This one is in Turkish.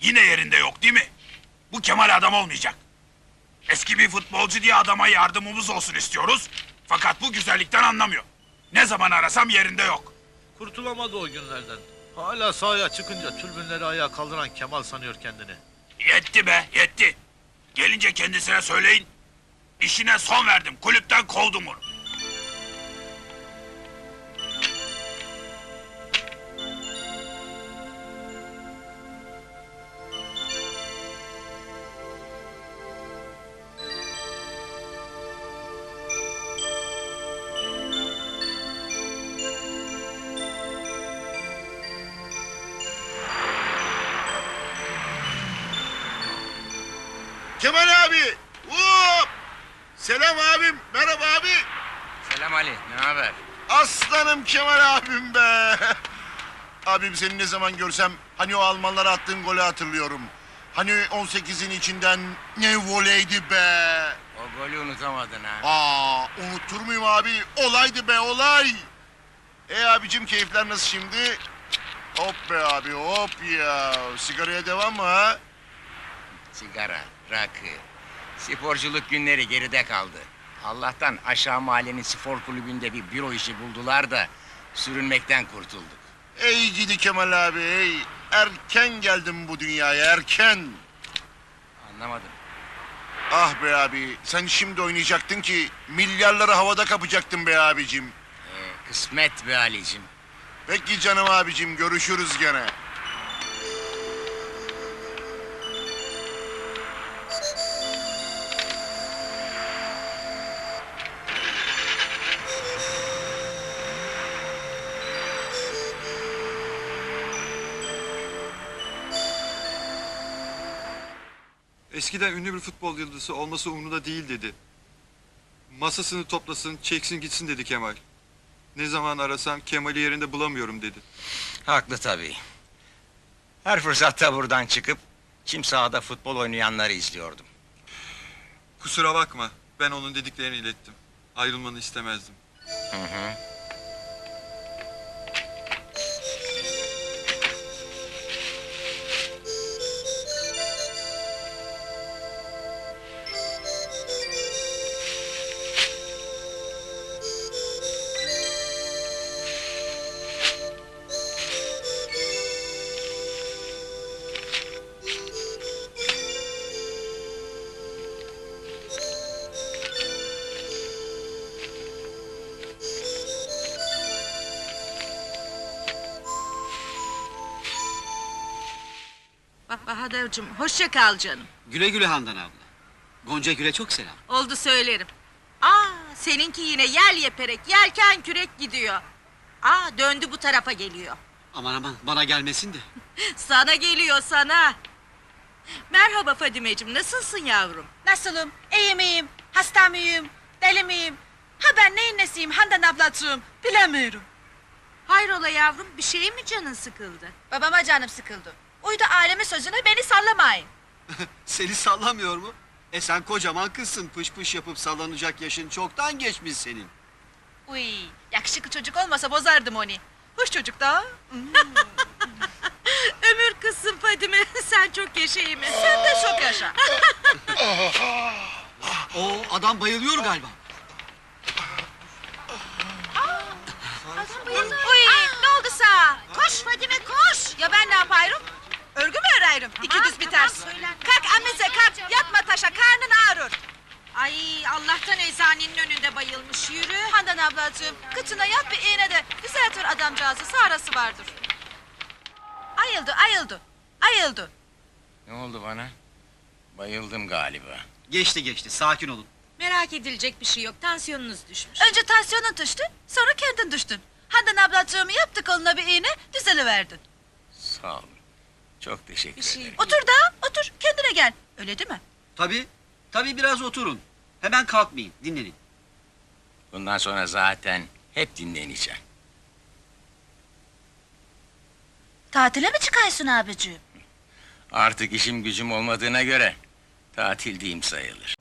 Yine yerinde yok değil mi? Bu Kemal adam olmayacak. Eski bir futbolcu diye adama yardımımız olsun istiyoruz. Fakat bu güzellikten anlamıyor. Ne zaman arasam yerinde yok. Kurtulamadı o günlerden. Hala sahaya çıkınca türbünleri ayağa kaldıran Kemal sanıyor kendini. Yetti be, yetti. Gelince kendisine söyleyin. İşine son verdim, kulüpten kovdum onu. Kemal abi. Hop. Selam abim. Merhaba abi. Selam Ali, ne haber? Aslanım Kemal abim be. Abim seni ne zaman görsem hani o Almanlara attığın golü hatırlıyorum. Hani 18'in içinden ne voleydi be. O golü unutamadın ha. Aa unutur muyum abi? Olaydı be olay. E abicim keyifler nasıl şimdi? Hop be abi hop ya. Sigaraya devam mı ha? Sigara, rakı, sporculuk günleri geride kaldı. Allah'tan aşağı mahallenin spor kulübünde bir büro işi buldular da sürünmekten kurtulduk. Ey gidi Kemal abi ey. Erken geldim bu dünyaya erken. Anlamadım. Ah be abi sen şimdi oynayacaktın ki milyarları havada kapacaktın be abicim. Ee, kısmet be Ali'cim. Peki canım abicim görüşürüz gene. Eskiden ünlü bir futbol yıldızı olması umurunda değil dedi. Masasını toplasın, çeksin gitsin dedi Kemal. Ne zaman arasam Kemal'i yerinde bulamıyorum dedi. Haklı tabii. Her fırsatta buradan çıkıp çim sahada futbol oynayanları izliyordum. Kusura bakma, ben onun dediklerini ilettim. Ayrılmanı istemezdim. Hı hı. Bak Bahadır'cığım hoşça kal canım. Güle güle Handan abla. Gonca Gül'e çok selam. Oldu söylerim. Aa seninki yine yel yeperek yelken kürek gidiyor. Aa döndü bu tarafa geliyor. Aman aman bana gelmesin de. Sana geliyor sana. Merhaba Fadimeciğim nasılsın yavrum? Nasılım? İyi miyim? Hasta mıyım? Deli miyim? Ha ben neyin nesiyim Handan ablacığım? Bilemiyorum. Hayrola yavrum bir şey mi canın sıkıldı? Babama canım sıkıldı. Uydu alemin sözüne beni sallamayın. Seni sallamıyor mu? E sen kocaman kızsın pış pış yapıp sallanacak yaşın çoktan geçmiş senin. Uy, yakışıklı çocuk olmasa bozardım onu. Hoş çocuk da. Ömür kızsın Fadime sen çok yaşayayım. Sen de çok yaşa. O adam bayılıyor galiba. Uy, ne oldu sağ? Koş Fadime koş. Ya ben ne yapayım? Mü öreyim? İki Tamam, düz bir tamam, ters. Kalk annese kalk. Yatma taşa karnın ağrır. Ay Allah'tan eczanenin önünde bayılmış yürü. Handan ablacığım, kıçına yap bir iğne de düzeltir adamcağızı sağrası vardır. Ayıldı, ayıldı, ayıldı. Ne oldu bana? Bayıldım galiba. Geçti geçti sakin olun. Merak edilecek bir şey yok tansiyonunuz düşmüş. Önce tansiyonun düştü, sonra kendin düştün. Handan ablacığım yaptı koluna bir iğne, düzeliverdin. Sağ olun. Çok teşekkür şey ederim. Otur da, otur, kendine gel. Öyle değil mi? Tabii tabii biraz oturun. Hemen kalkmayın dinlenin. Bundan sonra zaten hep dinleneceğim. Tatile mi çıkaysın abicim? Artık işim gücüm olmadığına göre tatil diyeyim sayılır.